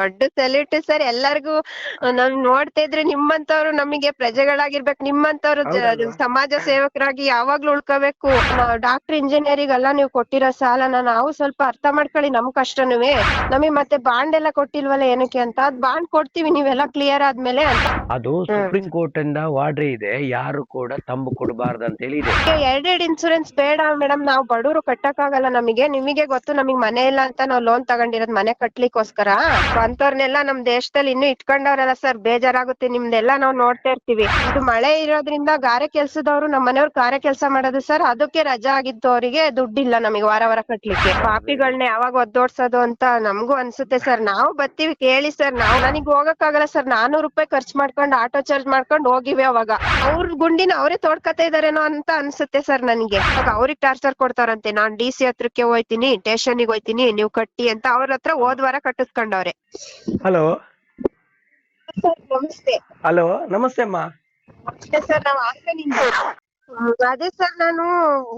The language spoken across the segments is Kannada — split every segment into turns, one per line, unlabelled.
ದೊಡ್ಡ ಸೆಲ್ಯೂಟ್ ಸರ್ ಎಲ್ಲರಿಗೂ ನಾವ್ ನೋಡ್ತಾ ಇದ್ರೆ ನಿಮ್ಮಂತವ್ರು ನಮಗೆ ಪ್ರಜೆಗಳಾಗಿರ್ಬೇಕು. ನಿಮ್ಮಂತವ್ರು ಜ- ಸಮಾಜ ಸೇವಕರಾಗಿ ಯಾವಾಗ್ಲೂ ಉಳ್ಕೋಬೇಕು. ಡಾಕ್ಟರ್ ಇಂಜಿನಿಯರಿಂಗ್ ಎಲ್ಲ ನೀವು ಕೊಟ್ಟಿರೋ ಸಾಲನ ನಾವು ಸ್ವಲ್ಪ ಅರ್ಥ ಮಾಡ್ಕೊಳ್ಳಿ ನಮ್ ಕಷ್ಟನುವೆ. ನಮಗೆ ಮತ್ತೆ ಬಾಂಡ್ ಎಲ್ಲ ಕೊಟ್ಟಿಲ್ವಲ್ಲ ಏನಕ್ಕೆ ಅಂತ. ಅದ್ ಬಾಂಡ್ ಕೊಡ್ತೀವಿ ನೀವೆಲ್ಲ ಕ್ಲಿಯರ್ ಆದ್ಮೇಲೆ ಅಂತ.
ಅದು ಸುಪ್ರೀಂ ಕೋರ್ಟ್ ಇಂದ ವಾಡ್ರಿ ಇದೆ. ಯಾರು ಕೂಡ ತಂಬು ಕೊಡಬಾರ್ದು ಅಂತ ಹೇಳಿ ಇದೆ.
ಎರಡೆರಡು ಇನ್ಸೂರೆನ್ಸ್ ಬೇಡ ಮೇಡಮ್. ನಾವು ಬಡವರು ಕಟ್ಟಕ್ಕಾಗಲ್ಲ ನಮಗೆ. ನಿಮಗೆ ಗೊತ್ತು ನಮಗೆ ಮನೆ ಇಲ್ಲ ಅಂತ ನಾವು ಲೋನ್ ತಗೊಂಡಿರೋದ್ ಮನೆ ಕಟ್ಲಿಕ್ಕೋಸ್ಕರ. ಅಂತವ್ರನ್ನೆಲ್ಲ ನಮ್ ದೇಶದಲ್ಲಿ ಇನ್ನೂ ಇಟ್ಕೊಂಡವ್ರಲ್ಲ ಸರ್ ಬೇಜಾರಾಗುತ್ತೆ. ನಿಮ್ದೆಲ್ಲ ನಾವ್ ನೋಡ್ತಾ ಇರ್ತೀವಿ. ಇದು ಮಳೆ ಇರೋದ್ರಿಂದ ಗಾರೆ ಕೆಲ್ಸದವ್ರು ನಮ್ಮ ಮನೆಯವ್ರು ಗಾರೆ ಕೆಲ್ಸ ಮಾಡೋದು ಸರ್ ಅದಕ್ಕೆ ರಜಾ ಆಗಿತ್ತು ಅವರಿಗೆ ದುಡ್ಡಿಲ್ಲ ನಮಗೆ ವಾರ ವಾರ ಕಟ್ಲಿಕ್ಕೆ. ಪಾಪಿಗಳನ್ನ ಯಾವಾಗ ಒದ್ದೋಡ್ಸೋದು ಅಂತ ನಮಗೂ ಅನ್ಸುತ್ತೆ ಸರ್ ನಾವು ಬರ್ತೀವಿ ಕೇಳಿ ಸರ್ ನಾವು ನನಗ್ ಹೋಗಕ್ಕಾಗಲ್ಲ ಸರ್ ನಾನೂರು ರೂಪಾಯಿ ಖರ್ಚು ಮಾಡ್ಕೊಂಡು, ಆಟೋ ಚಾರ್ಜ್ ಮಾಡ್ಕೊಂಡು ಹೋಗಿವಿ ಅವಾಗ. ಅವ್ರ ಗುಂಡಿನ ಅವರೇ ತೋಡ್ಕತಾ ಇದಾರೇನೋ ಅಂತ ಅನ್ಸುತ್ತೆ ಸರ್ ನನ್ಗೆ. ಅವ್ರಿಗೆ ಟಾರ್ಚರ್ ಕೊಡ್ತಾರಂತೆ. ನಾನ್ ಡಿ ಸಿ ಹತ್ರಕ್ಕೆ ಹೋಯ್ತೀನಿ ಸ್ಟೇಷನ್ಗೆ ಹೋಯ್ತೀನಿ, ನೀವು ಕಟ್ಟಿ ಅಂತ ಅವ್ರ ಹತ್ರ ಹೋದ್ ವಾರ ಕಟ್ಟಿಸ್ಕೊಂಡವ್ರೆ.
ಹಲೋ.
ಸರ್ ನಮಸ್ತೆ.
ಹಲೋ ನಮಸ್ತೆ ಅಮ್ಮ.
ನಮಸ್ತೆ ಸರ್ ನಾವ್ ಹಾಸನಿಂದ ಅದೇ ಸರ್ ನಾನು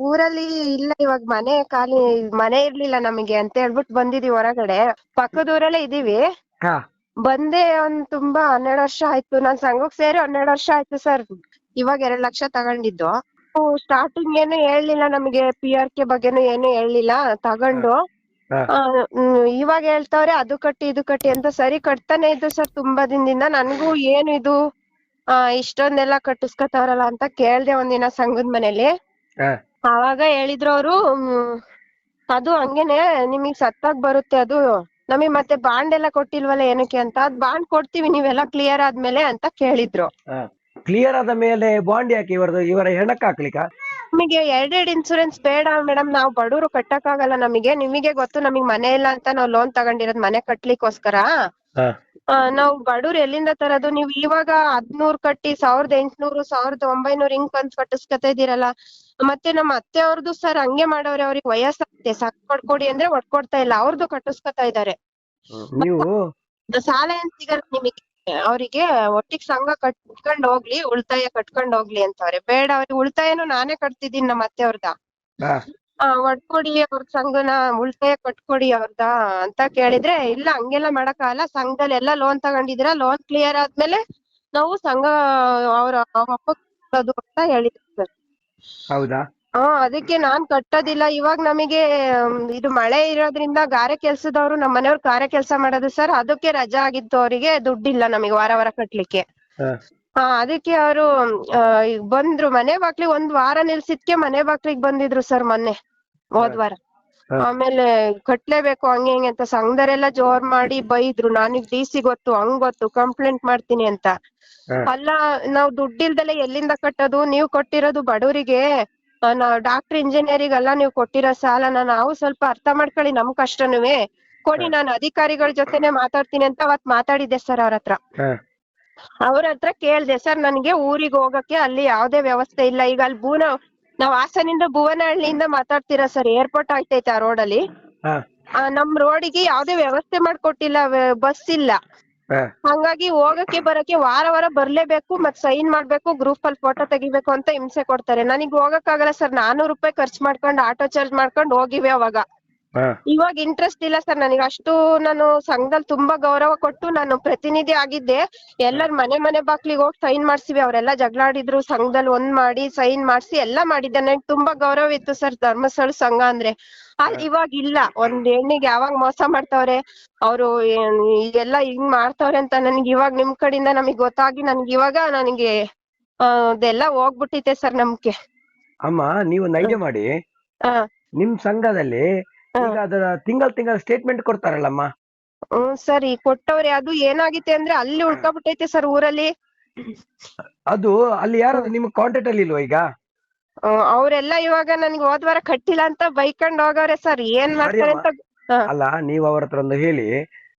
ಊರಲ್ಲಿ ಇಲ್ಲ ಇವಾಗ ಮನೆ ಖಾಲಿ ಮನೆ ಇರ್ಲಿಲ್ಲ ನಮಗೆ ಅಂತ ಹೇಳ್ಬಿಟ್ಟು ಬಂದಿದೀವಿ ಹೊರಗಡೆ. ಪಕ್ಕದ ಊರಲ್ಲೇ ಇದೀವಿ.
ಹಾ.
ಬಂದೆ ಒಂದ್ ತುಂಬಾ ಹನ್ನೆರಡು ವರ್ಷ ಆಯ್ತು. ನಾನ್ ಸಂಘಕ್ ಸೇರಿ ಹನ್ನೆರಡು ವರ್ಷ ಆಯ್ತು ಸರ್. ಇವಾಗ ಎರಡ್ ಲಕ್ಷ ತಗೊಂಡಿದ್ದು. ಸ್ಟಾರ್ಟಿಂಗ್ ಏನು ಹೇಳಲಿಲ್ಲ ನಮಗೆ ಪಿ ಆರ್ ಕೆ ಬಗ್ಗೆನು ಏನು ಹೇಳಲಿಲ್ಲ. ತಗೊಂಡು ಇವಾಗ ಹೇಳ್ತಾವ್ರೆ ಅದು ಕಟ್ಟಿ ಇದು ಕಟ್ಟಿ ಅಂತ ಸರಿ ಕಟ್ತಾನೆ ಇದ್ರು ಸರ್ ತುಂಬಾ ದಿನದಿಂದ. ನನ್ಗೂ ಏನು ಇದು ಆ ಇಷ್ಟೊಂದೆಲ್ಲ ಕಟ್ಟಿಸ್ಕೊತಾವ್ರಲ್ಲ ಅಂತ ಕೇಳ್ದೆ ಒಂದಿನ ಸಂಘದ್ ಮನೇಲಿ. ಅವಾಗ ಹೇಳಿದ್ರು ಅವ್ರು ಅದು ಹಂಗೇನೆ ನಿಮಗ್ ಸತ್ತಾಗ್ ಬರುತ್ತೆ ಅದು. ನಮಗ್ ಮತ್ತೆ ಬಾಂಡ್ ಎಲ್ಲ ಕೊಟ್ಟಿಲ್ವಲ್ಲ ಏನಕ್ಕೆ ಅಂತ ಅದ್ ಬಾಂಡ್ ಕೊಡ್ತೀವಿ ನೀವೆಲ್ಲ ಕ್ಲಿಯರ್ ಆದ್ಮೇಲೆ ಅಂತ ಕೇಳಿದ್ರು.
ಕ್ಲಿಯರ್ ಆದ ಮೇಲೆ ಬಾಂಡ್ ಯಾಕೆ ಇವರದು ಇವರ ಹೆಣಕ್ ಹಾಕ್ಲಿಕ್ಕ?
ನಮಗೆ ಎರಡೆರಡು ಇನ್ಸೂರೆನ್ಸ್ ಬೇಡ ಮೇಡಮ್ ನಾವು ಬಡವರು ಕಟ್ಟಕ್ಕಾಗಲ್ಲ ನಮಗೆ. ನಿಮಗೆ ಗೊತ್ತು ನಮಗೆ ಮನೆ ಇಲ್ಲ ಅಂತ ನಾವು ಲೋನ್ ತಗೊಂಡಿರೋದ್ ಮನೆ ಕಟ್ಲಿಕ್ಕೋಸ್ಕರ.
ಹಾ.
ನಾವು ಬಡವ್ರು ಎಲ್ಲಿಂದ ತರೋದು? ನೀವು ಇವಾಗ ಹದ್ನೂರ್ ಕಟ್ಟಿ ಸಾವಿರದ ಎಂಟ್ನೂರು ಸಾವಿರದ ಒಂಬೈನೂರು ಹಿಂಗ್ ಕಂತ್ ಕಟ್ಟಿಸ್ಕೊತಾ ಇದೀರಲ್ಲ. ಮತ್ತೆ ನಮ್ಮ ಅತ್ತೆ ಅವ್ರದ್ದು ಸರ್ ಹಂಗೆ ಮಾಡವ್ರೆ ಅವ್ರಿಗೆ ವಯಸ್ಸಾಗುತ್ತೆ. ಸಾಕ್ ಕೊಡ್ಕೊಡಿ ಅಂದ್ರೆ ಒಡ್ಕೊಡ್ತಾ ಇಲ್ಲ. ಅವ್ರದ್ದು ಕಟ್ಟಿಸ್ಕೊತಾ ಇದಾರೆ.
ನೀವು
ಸಾಲ ಏನ್ ಸಿಗಲ್ಲ ನಿಮಗೆ. ಅವರಿಗೆ ಒಟ್ಟಿಗೆ ಸಂಘ ಕಟ್ಕೊಂಡ್ ಹೋಗ್ಲಿ ಉಳಿತಾಯ ಕಟ್ಕೊಂಡ್ ಹೋಗ್ಲಿ ಅಂತವ್ರೆ. ಬೇಡ ಅವ್ರಿಗೆ ಉಳಿತಾಯನು ನಾನೇ ಕಟ್ತಿದೀನಿ ನಮ್ಮ ಅತ್ತೆ ಅವ್ರದ ಒಡ್ಕೊಡಿ ಅವ್ರ ಸಂಘನ ಉಳಿತಾಯ ಕಟ್ಕೊಡಿ ಅವ್ರದ ಅಂತ ಕೇಳಿದ್ರೆ ಇಲ್ಲ ಹಂಗೆಲ್ಲ ಮಾಡಕ್ಕಾಗಲ್ಲ. ಸಂಘದಲ್ಲಿ ಎಲ್ಲ ಲೋನ್ ತಗೊಂಡಿದ್ರ ಲೋನ್ ಕ್ಲಿಯರ್ ಆದ್ಮೇಲೆ ನಾವು ಸಂಘ ಅವ್ರ ಅಪ್ಪ ಅಂತ ಹೇಳಿದ್ರು ಸರ್.
ಹೌದಾ?
ಹಾ ಅದಕ್ಕೆ ನಾನ್ ಕಟ್ಟೋದಿಲ್ಲ. ಇವಾಗ ನಮಗೆ ಇದು ಮಳೆ ಇರೋದ್ರಿಂದ ಗಾರೆ ಕೆಲ್ಸದವ್ರು ನಮ್ಮ ಮನೆಯವ್ರು ಗಾರೆ ಕೆಲ್ಸ ಮಾಡೋದು ಸರ್ ಅದಕ್ಕೆ ರಜಾ ಆಗಿತ್ತು ಅವರಿಗೆ ದುಡ್ಡಿಲ್ಲ ನಮಗೆ ವಾರ ವಾರ ಕಟ್ಲಿಕ್ಕೆ.
ಹಾ.
ಹಾ ಅದಕ್ಕೆ ಅವರು ಬಂದ್ರು. ಮನೆ ಬಾಗ್ಲಿಗ್ ಒಂದ್ ವಾರ ನಿಲ್ಸಿದ್ಕೆ ಮನೆ ಬಾಗ್ಲಿಗ್ ಬಂದಿದ್ರು ಸರ್ ಮೊನ್ನೆ ಹೋದ್ ವಾರ. ಆಮೇಲೆ ಕಟ್ಲೇಬೇಕು ಹಂಗೆ ಹಿಂಗೆ ಅಂತ ಸಂಘದವರೆಲ್ಲ ಜೋರ್ ಮಾಡಿ ಬೈದ್ರು. ನನಗ್ ಡಿ ಸಿ ಗೊತ್ತು ಹಂಗ್ ಗೊತ್ತು ಕಂಪ್ಲೇಂಟ್ ಮಾಡ್ತೀನಿ ಅಂತ. ಅಲ್ಲ ನಾವ್ ದುಡ್ಡಿಲ್ದಲೆ ಎಲ್ಲಿಂದ ಕಟ್ಟೋದು? ನೀವ್ ಕೊಟ್ಟಿರೋದು ಬಡವರಿಗೆ. ಡಾಕ್ಟರ್ ಇಂಜಿನಿಯರಿಂಗ್ ಎಲ್ಲ ನೀವ್ ಕೊಟ್ಟಿರೋ ಸಾಲನ ನಾವು ಸ್ವಲ್ಪ ಅರ್ಥ ಮಾಡ್ಕೊಳ್ಳಿ ನಮ್ ಕಷ್ಟನುವೆ. ಕೊಡಿ ನಾನು ಅಧಿಕಾರಿಗಳ ಜೊತೆನೆ ಮಾತಾಡ್ತೀನಿ ಅಂತ ಅವತ್ ಮಾತಾಡಿದ್ದೆ ಸರ್ ಅವ್ರ ಹತ್ರ. ಅವ್ರ ಹತ್ರ ಕೇಳ್ದೆ ಸರ್ ನನ್ಗೆ ಊರಿಗೆ ಹೋಗಕ್ಕೆ ಅಲ್ಲಿ ಯಾವ್ದೇ ವ್ಯವಸ್ಥೆ ಇಲ್ಲ. ಈಗ ಅಲ್ಲಿ ಭೂನ ನಾವ್ ಹಾಸನಿಂದ ಭುವನಹಳ್ಳಿಯಿಂದ ಮಾತಾಡ್ತೀರಾ ಸರ್? ಏರ್ಪೋರ್ಟ್ ಆಗ್ತೈತೆ ಆ ರೋಡ್
ಅಲ್ಲಿ
ಆ ನಮ್ ರೋಡಿಗೆ ಯಾವ್ದೇ ವ್ಯವಸ್ಥೆ ಮಾಡ್ಕೊಟ್ಟಿಲ್ಲ ಬಸ್ ಇಲ್ಲ. ಹಂಗಾಗಿ ಹೋಗಕ್ಕೆ ಬರಕ್ಕೆ ವಾರ ವಾರ ಬರ್ಲೇಬೇಕು ಮತ್ ಸೈನ್ ಮಾಡ್ಬೇಕು ಗ್ರೂಪ್ ಅಲ್ಲಿ ಫೋಟೋ ತೆಗಿಬೇಕು ಅಂತ ಹಿಂಸೆ ಕೊಡ್ತಾರೆ ನನಗ್ ಹೋಗಕ್ಕಾಗಲ್ಲ ಸರ್, ನಾನೂರು ರೂಪಾಯಿ ಖರ್ಚು ಮಾಡ್ಕೊಂಡು ಆಟೋ ಚಾರ್ಜ್ ಮಾಡ್ಕೊಂಡು ಹೋಗಿವಿ ಅವಾಗ. ಇವಾಗ ಇಂಟ್ರೆಸ್ಟ್ ಇಲ್ಲ ಸರ್ ನನಗೆ. ಅಷ್ಟು ನಾನು ಸಂಘದಲ್ಲಿ ತುಂಬಾ ಗೌರವ ಕೊಟ್ಟು ನಾನು ಪ್ರತಿನಿಧಿ ಆಗಿದ್ದೆ. ಎಲ್ಲರ ಮನೆ ಮನೆ ಬಾಗ್ಲಿಗೆ ಹೋಗಿ ಸೈನ್ ಮಾಡ್ಸಿವಿ. ಅವರೆಲ್ಲ ಜಗಳಾಡಿದ್ರು ಸಂಘದಲ್ಲಿ ಒಂದ್ ಮಾಡಿ ಸೈನ್ ಮಾಡ್ಸಿ ಎಲ್ಲಾ ಮಾಡಿದ್ದೆ. ನನಗೆ ತುಂಬಾ ಗೌರವ ಇತ್ತು ಸರ್ ಧರ್ಮಸ್ಥಳ ಸಂಘ ಅಂದ್ರೆ. ಅಲ್ಲಿ ಇವಾಗ ಇಲ್ಲ. ಒಂದ್ ಹೆಣ್ಣಿಗೆ ಯಾವಾಗ ಮೋಸ ಮಾಡ್ತಾವ್ರೆ ಅವ್ರು ಎಲ್ಲ ಹಿಂಗ್ ಮಾಡ್ತಾವ್ರೆ ಅಂತ ನನ್ಗೆ ಇವಾಗ ನಿಮ್ ಕಡೆಯಿಂದ ನಮಗ್ ಗೊತ್ತಾಗಿ ನನ್ಗೆ ಇವಾಗ ನನಗೆ ಅದೆಲ್ಲ ಹೋಗ್ಬಿಟ್ಟಿದೆ ಸರ್ ನಮ್ಗೆ.
ಅಮ್ಮ ನೀವು ನೈಜ ಮಾಡಿ. ನಿಮ್ ಸಂಘದಲ್ಲಿ. ಈಗ ಅದರ ತಿಂಗಳ ತಿಂಗಳ ಸ್ಟೇಟ್ಮೆಂಟ್ ಕೊಡ್ತಾರಲ್ಲಮ್ಮ?
ಹ್ಮ್ ಸರಿ ಕೊಟ್ಟವ್ರೆ ಅದು ಏನಾಗಿತ್ತೆ ಅಂದ್ರೆ ಅಲ್ಲಿ ಉಳ್ಕೊಬಿಟ್ಟೈತೆ ಸರ್ ಊರಲ್ಲಿ.
ಅದು ಅಲ್ಲಿ ಯಾರು ನಿಮ್ ಕಾಂಟ್ಯಾಕ್ಟ್ ಅಲ್ಲಿ ಇಲ್ವಾ ಈಗ?
ಹ್ಮ್, ಅವ್ರೆಲ್ಲ ಇವಾಗ ನನ್ಗೆ ಹೋದ್ ವಾರ ಕಟ್ಟಿಲ್ಲ ಅಂತ ಬೈಕೊಂಡ್ ಹೋಗವ್ರೆ ಸರ್ ಏನ್ ಮಾಡ್ತಾರೆ ಅಂತ
ಅಲ್ಲ ನೀವು ಅವ್ರ ಹತ್ರ ಒಂದು ಹೇಳಿ.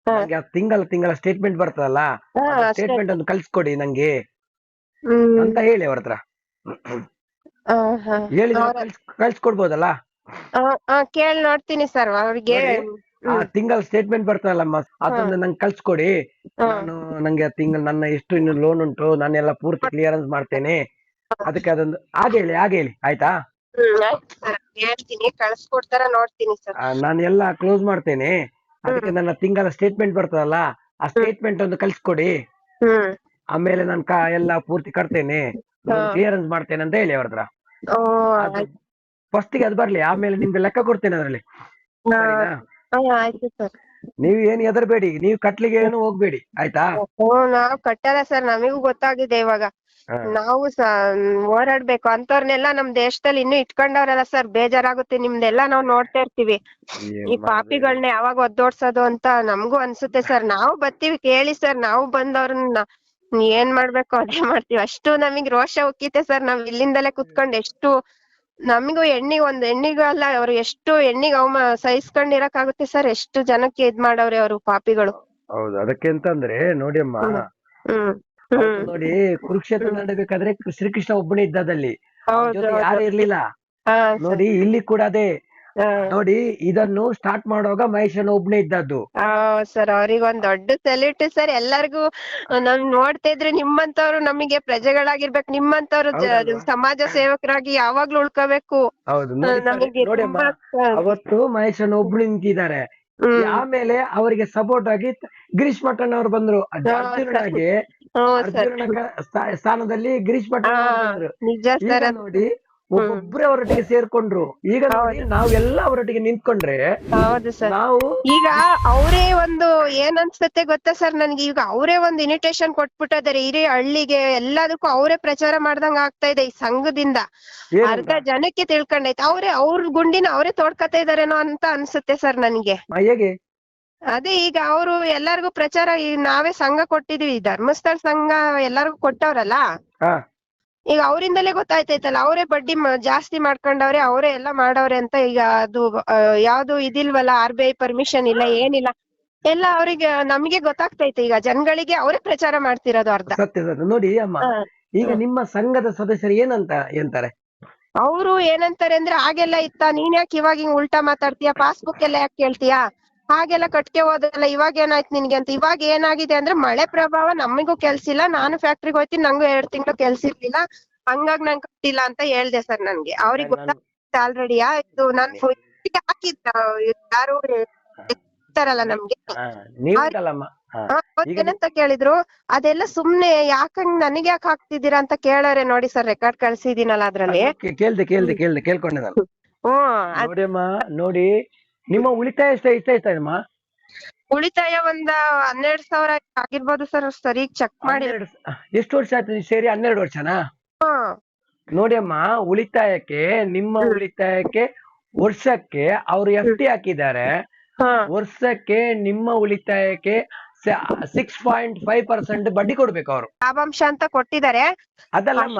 ನಂಗೆ ತಿಂಗಳ ತಿಂಗಳ ಸ್ಟೇಟ್ಮೆಂಟ್ ಬರ್ತದಲ್ಲ
ಹಾ, ಅಷ್ಟೇ.
ಸ್ಟೇಟ್ಮೆಂಟ್ ಒಂದು ಕಳ್ಸ್ಕೊಡಿ ನಂಗೆ.
ಹ್ಮ್.
ಅಂತ ಹೇಳಿ ಅವ್ರ ಹತ್ರ.
ಹಾ.
ಹೇಳಿ
ಅವ್ರ-
ಕಳ್ಸ್ ಕಳ್ಸ್ಕೊಡ್ಬೋದಲ್ಲ?
ಕೇಳ್ ನೋಡ್ತೀನಿ ಸರ್ ಅವ್ರಿಗೆ
ಆ ತಿಂಗಳ ಸ್ಟೇಟ್ಮೆಂಟ್ ಬರ್ತದಲ್ಲಮ್ಮ ಅದನ್ನ ನಂಗೆ ಕಳ್ಸ್ಕೊಡಿ. ನಾನು ನಂಗೆ ತಿಂಗಳ ನನ್ನ ಎಷ್ಟು ಇನ್ನು ಲೋನ್ ಉಂಟು ನಾನೆಲ್ಲ ಪೂರ್ತಿ ಕ್ಲಿಯರೆನ್ಸ್ ಮಾಡ್ತೇನೆ. ಅದಕ್ಕೆ ಅದೊಂದು ಹಾಗೆ ಹೇಳಿ ಹಾಗೆ ಹೇಳಿ ಆಯ್ತಾ?
ಹೇಳ್ತೀನಿ ಕಳ್ಸ್ಕೊಡ್ತಾರ ನೋಡ್ತೀನಿ ಸರ್
ಆ, ನಾನು ಎಲ್ಲ ಕ್ಲೋಸ್ ಮಾಡ್ತೇನೆ ಅದಕ್ಕೆ ನನ್ನ ತಿಂಗಳ ಸ್ಟೇಟ್ಮೆಂಟ್ ಬರ್ತದಲ್ಲ ಆ ಸ್ಟೇಟ್ಮೆಂಟ್ ಒಂದು ಕಳ್ಸ್ಕೊಡಿ. ಆಮೇಲೆ ನಾನು ಕಾ ಎಲ್ಲ ಪೂರ್ತಿ ಕಟ್ತೇನೆ. ಕ್ಲಿಯರೆನ್ಸ್ ಮಾಡ್ತೇನೆ ಅಂತ ಹೇಳಿ ಅವ್ರ ಹತ್ರ.
ಓ
ಅದು ಫಸ್ಟಿಗೆ ಅದು ಬರ್ಲಿ ಆಮೇಲೆ ನಿಮ್ಗೆ ಲೆಕ್ಕ ಕೊಡ್ತೇನೆ ಅದರಲ್ಲಿ.
ಆಯ್ತು ಸರ್
ನೀವು ಏನು ಹೆದರ್ಬೇಡಿ ನೀವು ಕಟ್ಲಿಗೆ ಏನು ಹೋಗ್ಬೇಡಿ ಆಯ್ತಾ?
ನಾವ್ ಕಟ್ಟಲ್ಲ ಸರ್ ನಮಿಗೂ ಗೊತ್ತಾಗಿದೆ ಇವಾಗ. ನಾವು ಹೋರಾಡ್ಬೇಕು ಅಂತವ್ರನ್ನೆಲ್ಲ ನಮ್ ದೇಶದಲ್ಲಿ ಇನ್ನು ಇಟ್ಕೊಂಡವ್ರಲ್ಲ ಸರ್ ಬೇಜಾರಾಗುತ್ತೆ ನಿಮ್ದೆಲ್ಲ ನಾವ್ ನೋಡ್ತಾ ಇರ್ತೀವಿ. ಈ ಪಾಪಿಗಳನ್ನ ಯಾವಾಗ ಒದ್ದೋಡ್ಸೋದು ಅಂತ ನಮಗೂ ಅನ್ಸುತ್ತೆ ಸರ್ ನಾವು ಬರ್ತೀವಿ ಕೇಳಿ ಸರ್ ನಾವು ಬಂದವ್ರನ್ನ ಏನ್ ಮಾಡ್ಬೇಕು ಅದೇ ಮಾಡ್ತೀವಿ. ಅಷ್ಟು ನಮಿಗ್ ರೋಷ ಉಕ್ಕಿತೆ ಸರ್ ನಾವ್ ಇಲ್ಲಿಂದಲೇ ಕುತ್ಕೊಂಡ್ ಎಷ್ಟು ನಮಿಗೂ ಎಣ್ಣಿಗ್ ಒಂದ್ ಹೆಣ್ಣಿಗೂ ಅಲ್ಲ ಅವ್ರು ಎಷ್ಟು ಹೆಣ್ಣಿಗ್ ಅವಮ ಸಹಿಸ್ಕೊಂಡಿರಕ್ಕಾಗುತ್ತೆ ಸರ್ ಎಷ್ಟು ಜನಕ್ಕೆ ಇದ್ ಮಾಡವ್ರೆ ಅವ್ರು ಪಾಪಿಗಳು.
ಹೌದು ಅದಕ್ಕೆ ಅಂತಂದ್ರೆ ನೋಡಿ ಅಮ್ಮ
ಹ್ಮ್
ಅವತ್ತು
ಹ್ಮ್
ನೋಡಿ ಕುರುಕ್ಷೇತ್ರ ನಡಬೇಕಾದ್ರೆ ಶ್ರೀಕೃಷ್ಣ ಒಬ್ಬನೇ ಇದ್ದದಲ್ಲಿ.
ಹೌದು
ಯಾರು ಇರ್ಲಿಲ್ಲ.
ಹಾ.
ನೋಡಿ ಇಲ್ಲಿ ಕೂಡ ಅದೇ ನೋಡಿ ಇದನ್ನು ಸ್ಟಾರ್ಟ್ ಮಾಡುವಾಗ ಮಹೇಶನ್ ಒಬ್ಬನೇ ಇದ್ದದ್ದು.
ಸರ್ ಅವ್ರಿಗೆ ಒಂದ್ ದೊಡ್ಡ ಸೆಲ್ಯೂಟ್ ಸರ್ ಎಲ್ಲರಿಗೂ ನಮ್ ನೋಡ್ತಾ ಇದ್ರೆ ನಿಮ್ಮಂತವ್ರು ನಮಗೆ ಪ್ರಜೆಗಳಾಗಿರ್ಬೇಕು. ನಿಮ್ಮಂತವ್ರು ಜ- ಸಮಾಜ ಸೇವಕರಾಗಿ ಯಾವಾಗ್ಲೂ ಉಳ್ಕೋಬೇಕು.
ಹೌದು ನೋಡಿ
ನಮಗೆ
ನೋಡಿ ಅಮ್ಮ. ಅವತ್ತು ಮಹೇಶನ್ ಒಬ್ರು ನಿಂತಿದ್ದಾರೆ. ಆಮೇಲೆ ಅವರಿಗೆ ಸಪೋರ್ಟ್ ಆಗಿ ಗಿರೀಶ್ ಮಠನ್ ಅವ್ರು ಬಂದ್ರು. ಅದ್
ಹಾ,
ಅರ್ಜುನನಿಗೆ
ಸರ್.
ಅರ್ಜುನನ ಕ- ಸ್ಥಾ- ಸ್ಥಾನದಲ್ಲಿ ಗಿರೀಶ್ ಮಠನ್ ಅವ್ರು
ಹಾ,
ಬಂದ್ರು.
ನಿಜ
ಈಗ
ಸರ್.
ನೋಡಿ ಒಬ್ಬೊಬ್ರೆ ಅವರೊಟ್ಟಿಗೆ ಸೇರ್ಕೊಂಡ್ರು. ಈಗ ನೋಡಿ ನಾವೆಲ್ಲ ಅವರೊಟ್ಟಿಗೆ ನಿಂತ್ಕೊಂಡ್ರೆ
ಹೌದು ಸರ್.
ನಾವು
ಈಗ ಅವರೇ ಒಂದು ಏನ್ ಅನ್ಸುತ್ತೆ ಗೊತ್ತಾ ಸರ್ ನನ್ಗೆ? ಈಗ ಅವರೇ ಒಂದು ಇನ್ವಿಟೇಷನ್ ಕೊಟ್ಬಿಟ್ಟಿದ್ದಾರೆ ಇಡೀ ಹಳ್ಳಿಗೆ ಎಲ್ಲದಕ್ಕೂ ಅವರೇ ಪ್ರಚಾರ ಮಾಡ್ದಂಗ ಆಗ್ತಾ ಇದೆ ಈ ಸಂಘದಿಂದ. ಅರ್ಧ ಜನಕ್ಕೆ ತಿಳ್ಕೊಂಡೈತೆ ಅವರೇ ಅವ್ರ ಗುಂಡಿನ ಅವರೇ ತೋಡ್ಕತಾ ಇದಾರೇನೋ ಅಂತ ಅನ್ಸುತ್ತೆ ಸರ್ ನನ್ಗೆ.
ಹೇಗೆ?
ಅದೇ ಈಗ ಅವರು ಎಲ್ಲಾರ್ಗು ಪ್ರಚಾರ ನಾವೇ ಸಂಘ ಕೊಟ್ಟಿದೀವಿ. ಧರ್ಮಸ್ಥಳ ಸಂಘ ಎಲ್ಲಾರ್ಗು ಕೊಟ್ಟವ್ರಲ್ಲ? ಈಗ ಅವರಿಂದಲೇ ಗೊತ್ತಾಯ್ತೈತಲ್ಲ ಅವರೇ ಬಡ್ಡಿ ಜಾಸ್ತಿ ಮಾಡ್ಕೊಂಡವ್ರೆ ಅವರೇ ಎಲ್ಲ ಮಾಡವ್ರೆ ಅಂತ ಈಗ ಅದು ಯಾವ್ದು ಇದಿಲ್ವಲ್ಲ ಆರ್ ಬಿ ಐ ಪರ್ಮಿಷನ್ ಇಲ್ಲ ಏನಿಲ್ಲ. ಎಲ್ಲ ಅವ್ರಿಗೆ ನಮ್ಗೆ ಗೊತ್ತಾಗ್ತೈತೆ ಈಗ ಜನಗಳಿಗೆ ಅವರೇ ಪ್ರಚಾರ ಮಾಡ್ತಿರೋದು ಅರ್ಧ.
ಸತ್ಯ ಸತ್ಯ. ನೋಡಿ ಅಮ್ಮ ಈಗ ನಿಮ್ಮ ಸಂಘದ ಸದಸ್ಯರು ಏನಂತ ಹೇಳ್ತಾರೆ?
ಅವರು ಏನಂತಾರೆ ಅಂದ್ರೆ ಆಗೆಲ್ಲ ಇತ್ತ ನೀನ್ ಯಾಕೆ ಇವಾಗ ಹಿಂಗ್ ಉಲ್ಟಾ ಮಾತಾಡ್ತೀಯ? ಪಾಸ್ಬುಕ್ ಎಲ್ಲ ಯಾಕೆ ಕೇಳ್ತೀಯಾ? ಹಾಗೆಲ್ಲ ಕಟ್ಕೆ ಹೋದಲ್ಲ ಇವಾಗ ಏನಾಯ್ತು ನಿನ್ಗೆ ಅಂತ. ಇವಾಗ ಏನಾಗಿದೆ ಅಂದ್ರೆ ಮಳೆ ಪ್ರಭಾವ ನಮಿಗೂ ಕೆಲ್ಸಿಲ್ಲ ನಾನು ಫ್ಯಾಕ್ಟ್ರಿಗೆ ಹೋಯ್ತೀನಿ ನಂಗೂ ಎರಡ್ ತಿಂಗಳು ಕೆಲ್ಸ ಇರ್ಲಿಲ್ಲ. ಹಂಗಾಗಿ ನಂಗೆ ಕಟ್ಟಿಲ್ಲ ಅಂತ ಹೇಳ್ದೆ ಸರ್ ನನ್ಗೆ. ಅವ್ರಿಗೆ ಗೊತ್ತಾಗುತ್ತೆ ಆಲ್ರೆಡಿಯಾ ಇದು ನಾನು ಹಾಕಿದ್ದ. ಯಾರು ಇರ್ತಾರಲ್ಲ ನಮ್ಗೆ. ಏನಂತ ಕೇಳಿದ್ರು ಅದೆಲ್ಲ ಸುಮ್ನೆ ಯಾಕಂಗ್ ನನಗೆ ಯಾಕೆ ಹಾಕ್ತಿದ್ದೀರಾ ಅಂತ ಕೇಳೋರೆ ನೋಡಿ ಸರ್ ರೆಕಾರ್ಡ್ ಕಳ್ಸಿದೀನಲ್ಲ ಅದ್ರಲ್ಲಿ.
ಕೇಳ್ದೆ ಕೇಳ್ದೆ ಕೇಳ್ದೆ ಕೇಳ್ಕೊಂಡೆ ನಾನು.
ಹ್ಮ್
ನೋಡಿ ನಿಮ್ಮ ಉಳಿತಾಯ ಎಷ್ಟು ಎಷ್ಟು ಅಮ್ಮ
ಉಳಿತಾಯ ಒಂದ ಹನ್ನೆರಡ್ ಸಾವಿರ ಆಗಿರ್ಬೋದು ಸರ್ ಸರಿ ಚೆಕ್ ಮಾಡಿ.
ಹನ್ನೆರಡು ಸ- ಎಷ್ಟು ವರ್ಷ ಆಯ್ತು ನೀವು ಸೇರಿ ಹನ್ನೆರಡು ವರ್ಷನಾ?
ಹ್ಮ್
ನೋಡಿ ಅಮ್ಮ ಉಳಿತಾಯಕ್ಕೆ ನಿಮ್ಮ. ಉಳಿತಾಯಕ್ಕೆ ವರ್ಷಕ್ಕೆ ಅವ್ರು ಎಫ್ ಟಿ ಹಾಕಿದ್ದಾರೆ.
ಹ್ಮ್
ವರ್ಷಕ್ಕೆ ನಿಮ್ಮ ಉಳಿತಾಯಕ್ಕೆ ಸಿಕ್ಸ್ ಪಾಯಿಂಟ್ ಫೈವ್ ಪರ್ಸೆಂಟ್ ಬಡ್ಡಿ ಕೊಡ್ಬೇಕು ಅವರು.
ಲಾಭಾಂಶ ಅಂತ ಕೊಟ್ಟಿದ್ದಾರೆ.
ಅದಲ್ಲಮ್ಮ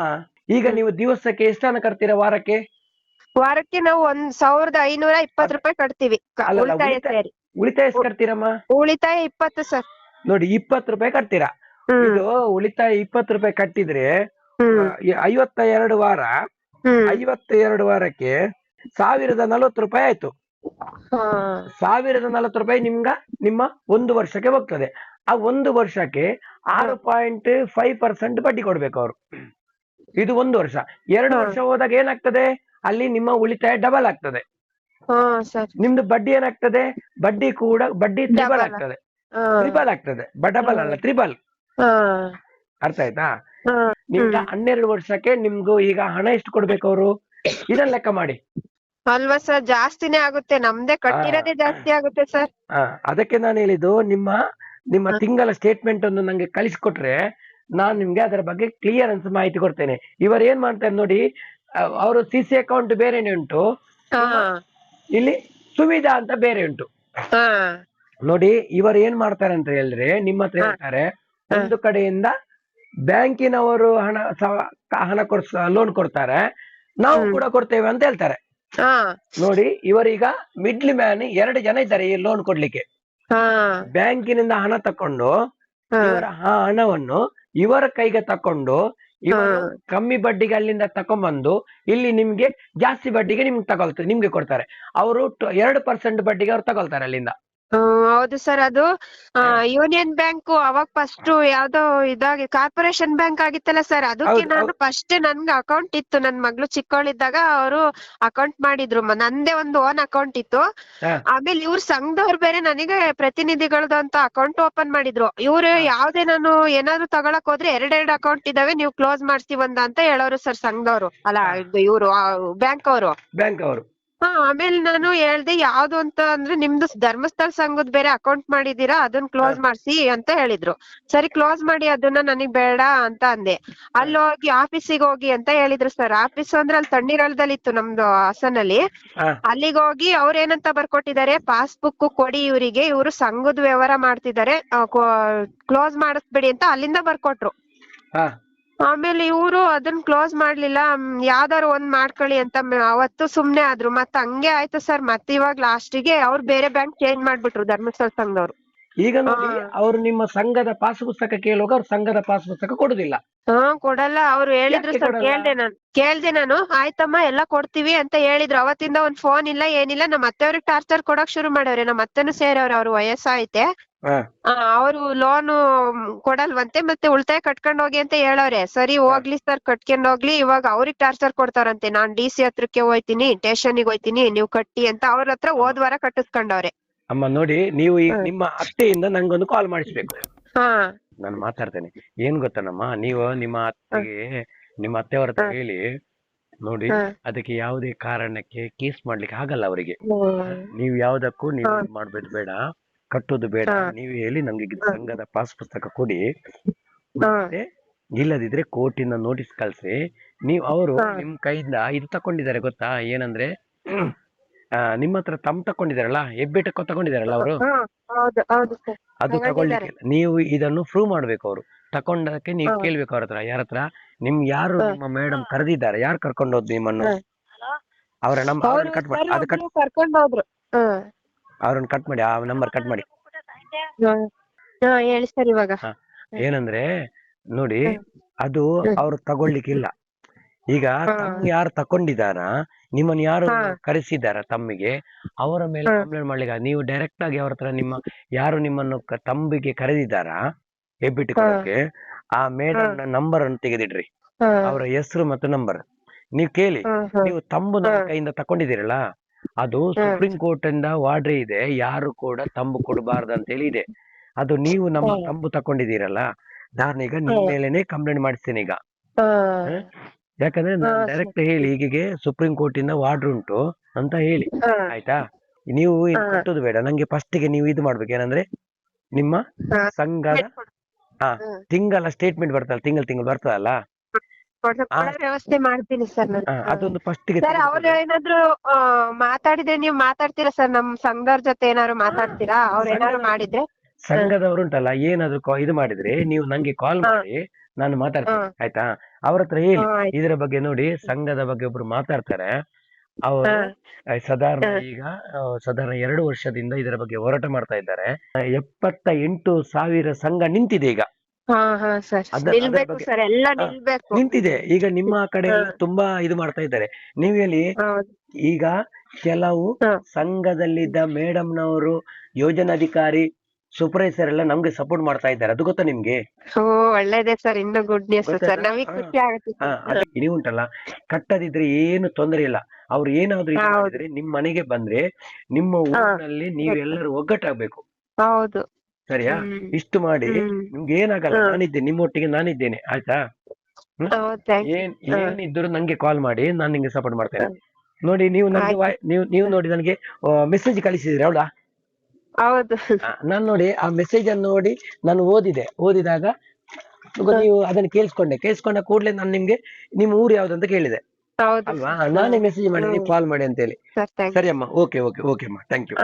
ಈಗ ನೀವು ದಿವಸಕ್ಕೆ ಎಷ್ಟನ್ನ ಕಟ್ತೀರಾ ವಾರಕ್ಕೆ?
ವಾರಕ್ಕೆ ನಾವು ಒಂದ್ ಸಾವಿರದ ಐನೂರ ಇಪ್ಪತ್ ರೂಪಾಯಿ ಕಟ್ತೀವಿ. ಕ-
ಅಲ್ಲಲ್ಲ,
ಉಳಿತಾಯ
ಉಳಿತಾಯ-
ಸೇರಿ.
ಉಳಿತಾಯ ಎಷ್ಟು ಕಟ್ತೀರಮ್ಮ?
ಉಳಿತಾಯ ಇಪ್ಪತ್ತು ಸರ್.
ನೋಡಿ ಇಪ್ಪತ್ತು ರೂಪಾಯಿ ಕಟ್ತೀರಾ?
ಹ್ಮ್.
ಇದು ಉಳಿತಾಯ ಇಪ್ಪತ್ತು ರೂಪಾಯಿ ಕಟ್ಟಿದ್ರೆ
ಹ್ಮ್.
ಆ, ಈ ಐವತ್ತ ಎರಡು ವಾರ
ಹ್ಮ್.
ಐವತ್ತ ಎರಡು ವಾರಕ್ಕೆ ಸಾವಿರದ ನಲವತ್ತು ರೂಪಾಯಿ ಆಯ್ತು. ಸಾವಿರದ ನಲವತ್ತು ರೂಪಾಯಿ ನಿಮ್ಗ ನಿಮ್ಮ ಒಂದು ವರ್ಷಕ್ಕೆ ಹೋಗ್ತದೆ. ಆ ಒಂದು ವರ್ಷಕ್ಕೆ ಆರು ಪಾಯಿಂಟ್ ಫೈವ್ ಪರ್ಸೆಂಟ್ ಬಡ್ಡಿ ಕೊಡ್ಬೇಕು ಅವರು. ಇದು ಒಂದು ವರ್ಷ. ಎರಡು
ಹಾ.
ವರ್ಷ ಹೋದಾಗ ಏನಾಗ್ತದೆ? ಅಲ್ಲಿ ನಿಮ್ಮ ಉಳಿತಾಯ ಡಬಲ್ ಆಗ್ತದೆ. ನಿಮ್ದು ಬಡ್ಡಿ ಏನಾಗ್ತದೆ? ಬಡ್ಡಿ ಕೂಡ ಬಡ್ಡಿ ತ್ರಿಬಲ್. ಆಗ್ತದೆ. ತ್ರಿಬಲ್ ಆಗ್ತದೆ. ಡಬಲ್ ಅಲ್ಲ ತ್ರಿಬಲ್ ಅರ್ಥ ಆಯ್ತಾ? ನಿಮ್ಗೆ ಹನ್ನೆರಡು ವರ್ಷಕ್ಕೆ ನಿಮ್ಗೂ ಈಗ ಹಣ ಎಷ್ಟು ಕೊಡ್ಬೇಕು ಅವರು? ಇದನ್ನ ಲೆಕ್ಕ ಮಾಡಿ.
ಅಲ್ವಾ ಸರ್? ಜಾಸ್ತಿನೇ ಆಗುತ್ತೆ. ನಮ್ದೇ ಕಟ್ಟಿರೋದೇ ಜಾಸ್ತಿ ಆಗುತ್ತೆ ಸರ್.
ಅದಕ್ಕೆ ನಾನು ಹೇಳಿದ್ದು ನಿಮ್ಮ ನಿಮ್ಮ ತಿಂಗಳ ಸ್ಟೇಟ್ಮೆಂಟ್ ಒಂದು ನಂಗೆ ಕಳಿಸ್ಕೊಟ್ರೆ ನಾನ್ ನಿಮ್ಗೆ ಅದರ ಬಗ್ಗೆ ಕ್ಲಿಯರೆನ್ಸ್ ಮಾಹಿತಿ ಕೊಡ್ತೇನೆ. ಇವರು ಏನ್ ಮಾಡ್ತಾರೆ ನೋಡಿ ಅವರು ಸಿ ಸಿ ಅಕೌಂಟ್ ಬೇರೆನೆ ಉಂಟು. ಇಲ್ಲಿ ಸುವಿಧಾ ಅಂತ ಬೇರೆ ಉಂಟು. ನೋಡಿ ಇವರು ಏನ್ ಮಾಡ್ತಾರೆ ಅಂತ ಹೇಳಿದ್ರೆ ನಿಮ್ಮ ಹತ್ರ ಹೇಳ್ತಾರೆ ಒಂದು ಕಡೆಯಿಂದ ಬ್ಯಾಂಕಿನವರು ಹಣ ಹಣ ಕೊಡ್ಸ ಲೋನ್ ಕೊಡ್ತಾರೆ. ನಾವು ಕೂಡ ಕೊಡ್ತೇವೆ ಅಂತ ಹೇಳ್ತಾರೆ. ನೋಡಿ ಇವರೀಗ ಮಿಡ್ಲ್ ಮ್ಯಾನ್ ಎರಡು ಜನ ಇದ್ದಾರೆ ಈ ಲೋನ್ ಕೊಡ್ಲಿಕ್ಕೆ. ಬ್ಯಾಂಕಿನಿಂದ ಹಣ ತಕೊಂಡು ಇವರ ಆ ಹಣವನ್ನು ಇವರ ಕೈಗೆ ತಕೊಂಡು. ಕಮ್ಮಿ ಬಡ್ಡಿಗೆ ಅಲ್ಲಿಂದ ತಕೊಂಡ್ಬಂದು ಇಲ್ಲಿ ನಿಮ್ಗೆ ಜಾಸ್ತಿ ಬಡ್ಡಿಗೆ ನಿಮ್ಗೆ ತಗೊಳ್ತಾರೆ ನಿಮ್ಗೆ ಕೊಡ್ತಾರೆ. ಅವರು ಎರಡು ಪರ್ಸೆಂಟ್ ಬಡ್ಡಿಗೆ ಅವ್ರು ತಗೊಳ್ತಾರೆ ಅಲ್ಲಿಂದ.
ಹ್ಮ್ ಹೌದು ಸರ್. ಅದು ಯೂನಿಯನ್ ಬ್ಯಾಂಕ್ ಅವಾಗ ಫಸ್ಟ್ ಯಾವ್ದೋ ಇದಾಗಿ ಕಾರ್ಪೊರೇಷನ್ ಬ್ಯಾಂಕ್ ಆಗಿತ್ತಲ್ಲ ಸರ್. ಅದಕ್ಕೆ ನಾನು ಫಸ್ಟ್ ನನ್ಗೆ ಅಕೌಂಟ್ ಇತ್ತು. ನನ್ ಮಗಳು ಚಿಕ್ಕವಳಿದ್ದಾಗ ಅವರು ಅಕೌಂಟ್ ಮಾಡಿದ್ರು. ನಂದೇ ಒಂದು ಓನ್ ಅಕೌಂಟ್ ಇತ್ತು. ಆಮೇಲೆ ಇವ್ರ ಸಂಘದವ್ರು ಬೇರೆ ನನಗೆ ಪ್ರತಿನಿಧಿಗಳದ್ದು ಅಂತ ಅಕೌಂಟ್ ಓಪನ್ ಮಾಡಿದ್ರು. ಇವ್ರು ಯಾವ್ದೇ ನಾನು ಏನಾದ್ರು ತಗೊಳಕ್ ಹೋದ್ರೆ ಎರಡೆರಡು ಅಕೌಂಟ್ ಇದಾವೆ ನೀವು ಕ್ಲೋಸ್ ಮಾಡ್ತೀವಂದ ಒಂದ ಅಂತ ಹೇಳೋರು ಸರ್ ಸಂಘದವ್ರು. ಅಲ್ಲ ಇವ್ರು ಬ್ಯಾಂಕ್ ಅವರು.
ಬ್ಯಾಂಕ್ ಅವರು.
ಹಾ ಆಮೇಲೆ ನಾನು ಹೇಳ್ದೆ ಯಾವ್ದು ಅಂತ ಅಂದ್ರೆ ನಿಮ್ದು ಧರ್ಮಸ್ಥಳ ಸಂಘದ್ ಬೇರೆ ಅಕೌಂಟ್ ಮಾಡಿದೀರಾ ಅದನ್ನ ಕ್ಲೋಸ್ ಮಾಡ್ಸಿ ಅಂತ ಹೇಳಿದ್ರು. ಸರಿ ಕ್ಲೋಸ್ ಮಾಡಿ ಅದನ್ನ ನನಗ್ ಬೇಡ ಅಂತ ಅಂದೆ. ಅಲ್ಲಿ ಹೋಗಿ ಆಫೀಸಿಗೆ ಹೋಗಿ ಅಂತ ಹೇಳಿದ್ರು ಸರ್. ಆಫೀಸ್ ಅಂದ್ರೆ ಅಲ್ಲಿ ತಣ್ಣೀರಳದಲ್ಲಿ ಇತ್ತು ನಮ್ದು ಹಾಸನಲ್ಲಿ. ಅಲ್ಲಿಗೆ ಹೋಗಿ ಅವ್ರ ಏನಂತ ಬರ್ಕೊಟ್ಟಿದ್ದಾರೆ ಪಾಸ್ಬುಕ್ ಕೊಡಿ ಇವರಿಗೆ ಇವರು ಸಂಘದ ವ್ಯವಹಾರ ಮಾಡ್ತಿದ್ದಾರೆ ಕ್ಲೋಸ್ ಮಾಡಿಸ್ಬೇಡಿ ಅಂತ ಅಲ್ಲಿಂದ ಬರ್ಕೊಟ್ರು. ಆಮೇಲೆ ಇವ್ರು ಅದನ್ನ ಕ್ಲೋಸ್ ಮಾಡ್ಲಿಲ್ಲ ಯಾವ್ದಾರು ಒಂದ್ ಮಾಡ್ಕೊಳ್ಳಿ ಅಂತ ಅವತ್ತು ಸುಮ್ನೆ ಆದ್ರು. ಮತ್ತ್ ಹಂಗೆ ಆಯ್ತು ಸರ್. ಮತ್ ಇವಾಗ ಲಾಸ್ಟಿಗೆ ಅವ್ರು ಬೇರೆ ಬ್ಯಾಂಕ್ ಚೇಂಜ್ ಮಾಡ್ಬಿಟ್ರು ಧರ್ಮಸ್ಥಳ ಸಂಘದವ್ರು
ಈಗ ನೋಡಿ
ಹಾ.
ಅವರು ನಿಮ್ಮ ಸಂಘದ ಪಾಸ್ ಪುಸ್ತಕ ಕೇಳುವಾಗ ಅವ್ರ ಸಂಘದ ಪಾಸ್ ಪುಸ್ತಕ ಕೊಡುದಿಲ್ಲ.
ಹಾ ಕೊಡಲ್ಲ. ಅವ್ರು ಹೇಳಿದ್ರು
ಯಾಕೆ
ಸರ್
ಕೊಡಲ್ಲ?
ಕೇಳ್ದೆ ನಾನು. ಕೇಳ್ದೆ ನಾನು. ಆಯ್ತಮ್ಮ ಎಲ್ಲ ಕೊಡ್ತೀವಿ ಅಂತ ಹೇಳಿದ್ರು. ಅವತ್ತಿಂದ ಒಂದ್ ಫೋನ್ ಇಲ್ಲ ಏನಿಲ್ಲ. ನಮ್ಮ ಅತ್ತೆಯವ್ರಿಗೆ ಟಾರ್ಚರ್ ಕೊಡಕ್ ಶುರು ಮಾಡವ್ರೆ ನಮ್ಮ ಅತ್ತೆನೂ ಸೇರವ್ರೆ ಅವ್ರ ವಯಸ್ಸಾಯ್ತೆ.
ಹಾ.
ಅವರು ಲೋನು ಕೊಡಲ್ವಂತೆ ಮತ್ತೆ ಉಳಿತಾಯ ಕಟ್ಕೊಂಡ್ ಹೋಗಿ ಅಂತ ಹೇಳವ್ರೆ. ಸರಿ ಹೋಗ್ಲಿ ಸರ್ ಕಟ್ಕೊಂಡ್ ಹೋಗ್ಲಿ. ಇವಾಗ ಅವ್ರಿಗೆ ಟಾರ್ಚರ್ ಕೊಡ್ತಾರಂತೆ. ನಾನ್ ಡಿ ಸಿ ಹತ್ರಕ್ಕೆ ಹೋಯ್ತೀನಿ ಸ್ಟೇಷನ್ಗೆ ಹೋಯ್ತೀನಿ ನೀವ್ ಕಟ್ಟಿ ಅಂತ ಅವ್ರ ಹತ್ರ ಹೋದ್ವಾರ ಕಟ್ಟಿಸ್ಕೊಂಡವ್ರೆ.
ಅಮ್ಮ ನೋಡಿ ನೀವು ಈ. ನಿಮ್ಮ ಅತ್ತೆಯಿಂದ ನಂಗೊಂದು ಕಾಲ್ ಮಾಡಿಸ್ಬೇಕು.
ಹಾ.
ನಾನು ಮಾತಾಡ್ತೇನೆ. ಏನ್ ಗೊತ್ತನಮ್ಮ? ನೀವು ನಿಮ್ಮ ಅತ್ತೆಗೆ ನಿಮ್ಮ ಅತ್ತೆಯವರ ಹತ್ರ ಹೇಳಿ ನೋಡಿ ಅದಕ್ಕೆ ಯಾವುದೇ ಕಾರಣಕ್ಕೆ ಕೇಸ್ ಮಾಡ್ಲಿಕ್ಕೆ ಆಗಲ್ಲ ಅವರಿಗೆ. ನೀವು ಯಾವ್ದಕ್ಕೂ ನೀವು. ಇದ್ ಮಾಡ್ಬೇಕು ಬೇಡ. ಕಟ್ಟೋದು ಬೇಡ. ನೀವು ಹೇಳಿ ನಮ್ಗೆ ಇದು. ಸಂಘದ ಪಾಸ್ ಪುಸ್ತಕ ಕೊಡಿ. ಮತ್ತೆ ಇಲ್ಲದಿದ್ರೆ ಕೋರ್ಟಿನ ನೋಟಿಸ್ ಕಳ್ಸಿ. ನೀವು ಅವರು. ನಿಮ್ ಕೈಯಿಂದ ಇದು ತಕೊಂಡಿದ್ದಾರೆ ಗೊತ್ತಾ? ಏನಂದ್ರೆ ನಿಮ್ಮ ಹತ್ರ ತಮ್ ತಕೊಂಡಿದಾರಲ್ಲ ಹೆಬ್ಬೆಟ್ಟ ತಕೊಂಡಿದಾರಲ್ಲ ಅವರು
ಹೌದು ಹೌದು ಸರ್
ಅದು. ತಗೊಳ್ಳಿಕ್ಕೆ ನೀವು ಇದನ್ನು ಪ್ರೂವ್ ಮಾಡ್ಬೇಕು ಅವರು ತಕೊಂಡಕ್ಕೆ ನೀವು. ಕೇಳ್ಬೇಕು ಅವ್ರ ಹತ್ರ ಯಾರ ಹತ್ರ ನಿಮ್ ಯಾರು. ನಿಮ್ಮ ಮೇಡಮ್ ಕರೆದಿದ್ದಾರೆ ಯಾರು ಕರ್ಕೊಂಡು ಹೋದ್ ನಿಮ್ಮನ್ನು. ಅವರ ನಂಬರ್
ಅವ್ರು
ಅವ್ರನ್ನ ಕಟ್ ಮಾಡಿ ಅದು ಕಟ್
ಕರ್ಕೊಂಡ್ ಹೋದ್ರು
ಅವ್ರನ್ನ ಕಟ್ ಮಾಡಿ ಆ ನಂಬರ್ ಕಟ್ ಮಾಡಿ
ಹಾ. ಹೇಳಿ ಸರ್ ಇವಾಗ
ಹಾ. ಏನಂದ್ರೆ ನೋಡಿ ಅದು. ಅವ್ರು ತಗೊಳ್ಳಿಕ್ಕಿಲ್ಲ ಈಗ. ಯಾರು ತಕೊಂಡಿದಾರ ನಿಮ್ಮನ್ನ ಯಾರು. ಕರೆಸಿದಾರ ತಮ್ಮಿಗೆ ಅವರ ಮೇಲೆ ಕಂಪ್ಲೇಂಟ್ ಮಾಡ್ಲಿಕ್ಕೆ ನೀವು ಡೈರೆಕ್ಟ್ ಆಗಿ ಅವರತ್ರ ಹತ್ರ ನಿಮ್ಮ ಯಾರು ನಿಮ್ಮನ್ನು ತಂಬಿಗೆ ಕರೆದಿದ್ದಾರ? ಹೆಬ್ಬಿಟ್ಟು ಕೊಡೋಕೆ ಆ ಮೇಡಮ್ ನಂಬರ್ ಅನ್ನು ತೆಗೆದಿಡ್ರಿ. ಅವರ ಹೆಸರು ಮತ್ತು ನಂಬರ್. ನೀವು ಕೇಳಿ. ನೀವು ತಂಬು ನಮ್ಮ ಕೈಯಿಂದ ತಕೊಂಡಿದ್ದೀರಲ್ಲ? ಅದು ಸುಪ್ರೀಂ ಕೋರ್ಟ್ ಇಂದ ವಾಡ್ರಿ ಇದೆ ಯಾರು ಕೂಡ ತಂಬು ಕೊಡಬಾರ್ದು ಅಂತ ಹೇಳಿ ಇದೆ. ಅದು ನೀವು ನಮ್ಮ. ತಂಬು ತಕೊಂಡಿದ್ದೀರಲ್ಲ ನಾನೀಗ
ನಿಮ್ಮ.
ಮೇಲೆನೆ ಕಂಪ್ಲೇಂಟ್ ಮಾಡಿಸ್ತೇನೆ ಈಗ. ಯಾಕಂದ್ರೆ ನಾನು ಡೈರೆಕ್ಟ್ ಹೇಳಿ ಹೀಗೆ ಸುಪ್ರೀಂ ಕೋರ್ಟ್ ಇಂದ ವಾರ್ಡರ್ ಉಂಟು ಅಂತ ಹೇಳಿ. ಆಯ್ತಾ? ನೀವು
ಹಾ.
ಕಟ್ಟೋದು ಬೇಡ. ನಂಗೆ ಫಸ್ಟ್ಗೆ ನೀವು ಇದು ಮಾಡ್ಬೇಕು. ಏನಂದ್ರೆ ನಿಮ್ಮ
ಸಂಘ
ಸಂಘದ ಹಾ. ತಿಂಗಳ ಸ್ಟೇಟ್ಮೆಂಟ್ ಬರ್ತಲ್ಲ ತಿಂಗಳ ತಿಂಗಳು ಬರ್ತದಲ್ಲ.
ವ್ಯವಸ್ಥೆ ಮಾಡ್ತೀನಿ ಸರ್
ಅದೊಂದು ಫಸ್ಟ್ಗೆ
ಸರ್ ಅವ್ರು ಏನಾದ್ರು ಮಾತಾಡಿದ್ರೆ ನೀವು ಮಾತಾಡ್ತೀರಾ ಸರ್? ನಮ್ ಸಂಘದವ್ರ ಜೊತೆ ಏನಾದ್ರು ಮಾತಾಡ್ತೀರಾ? ಅವ್ರ ಏನಾದ್ರು ಮಾಡಿದ್ರೆ?
ಸಂಘದವರು ಉಂಟಲ್ಲ ಏನಾದ್ರು ಇದು ಮಾಡಿದ್ರೆ ನೀವು ನಂಗೆ ಕಾಲ್ ಮಾಡಿ ನಾನು ಮಾತಾಡ್ತೀನಿ. ಆಯ್ತಾ? ಅವ್ರ ಹತ್ರ ಹೇಳಿ ಇದ್ರ ಬಗ್ಗೆ ನೋಡಿ ಸಂಘದ ಬಗ್ಗೆ ಒಬ್ರು ಮಾತಾಡ್ತಾರೆ. ಅವರು. ಸಾಧಾರಣ ಈಗ ಸಾಧಾರಣ ಎರಡು ವರ್ಷದಿಂದ ಇದರ ಬಗ್ಗೆ ಹೋರಾಟ ಮಾಡ್ತಾ ಇದ್ದಾರೆ. ಎಪ್ಪತ್ತ ಎಂಟು ಸಾವಿರ ಸಂಘ ನಿಂತಿದೆ ಈಗ. ನಿಂತಿದೆ. ಈಗ ನಿಮ್ಮ ಕಡೆ ತುಂಬಾ ಇದು ಮಾಡ್ತಾ ಇದ್ದಾರೆ. ನೀವು ಹೇಳಿ ಈಗ ಕೆಲವು. ಸಂಘದಲ್ಲಿದ್ದ ಮೇಡಮ್ನವರು ಯೋಜನಾಧಿಕಾರಿ ಸೂಪರ್ವೈಸರ್ ಎಲ್ಲ ನಮ್ಗೆ ಸಪೋರ್ಟ್ ಮಾಡ್ತಾ ಇದ್ದಾರೆ. ಅದು ಗೊತ್ತಾ ನಿಮ್ಗೆ?
ಓ ಒಳ್ಳೇದೇ ಸರ್ ಇನ್ನು ಗುಡ್ ನ್ಯೂಸ್ ಸರ್ ನಮಗ್ ಖುಷಿ ಆಗುತ್ತೆ
ಹಾ
sir.
ಅದು ನೀವು ಉಂಟಲ್ಲ ಕಟ್ಟದಿದ್ರೆ ಏನು ತೊಂದರೆ ಇಲ್ಲ. ಅವ್ರು ಏನಾದ್ರು ಇದು. ಮಾಡಿದ್ರೆ ನಿಮ್ ಮನೆಗೆ ಬಂದ್ರೆ ನಿಮ್ಮ ಊರಿನಲ್ಲಿ ನೀವೆಲ್ಲರೂ ಒಗ್ಗಟ್ಟಾಗ್ಬೇಕು.
ಹೌದು.
ಸರಿಯಾ?
ಹ್ಮ್.
ಇಷ್ಟು ಮಾಡಿ
ಹ್ಮ್.
ನಿಮ್ಗೆ ಏನಾಗಲ್ಲ.
ಹಾ.
ನಾನಿದ್ದೇನೆ ನಿಮ್ಮೊಟ್ಟಿಗೆ ನಾನಿದ್ದೇನೆ. ಆಯ್ತಾ?
ಹೌದು thank you.
ಏನ್
ಹಾ.
ಏನಿದ್ರು ನಂಗೆ ಕಾಲ್ ಮಾಡಿ ನಾನು ನಿಮ್ಗೆ ಸಪೋರ್ಟ್ ಮಾಡ್ತೇನೆ. ನೋಡಿ ನೀವು ನನಗೆ ನೀವು ನೀವು ನೋಡಿ ನನಗೆ ಮೆಸೇಜ್ ಕಳಿಸಿದ್ರಿ ಹೌದಾ
ಹೌದು.
ನಾನು ನೋಡಿ ಆ ಮೆಸೇಜ್ ಅನ್ನು ನೋಡಿ ನಾನು ಓದಿದೆ. ಓದಿದಾಗ ನೀವು ಅದನ್ನ ಕೇಳಿಸ್ಕೊಂಡೆ. ಕೇಳಿಸ್ಕೊಂಡ ಕೂಡಲೇ ನಾನು ನಿಮ್ಗೆ ನಿಮ್ಮ ಊರು ಯಾವ್ದು ಅಂತ ಕೇಳಿದೆ. ಅಲ್ವಾ? ನಾನೇ ಮೆಸೇಜ್ ಮಾಡಿ ನೀವು ಕಾಲ್ ಮಾಡಿ ಅಂತ ಹೇಳಿ
ಸರಿ
ಅಮ್ಮ ಓಕೆ ಓಕೆ ಓಕೆ ಅಮ್ಮ. Thank
you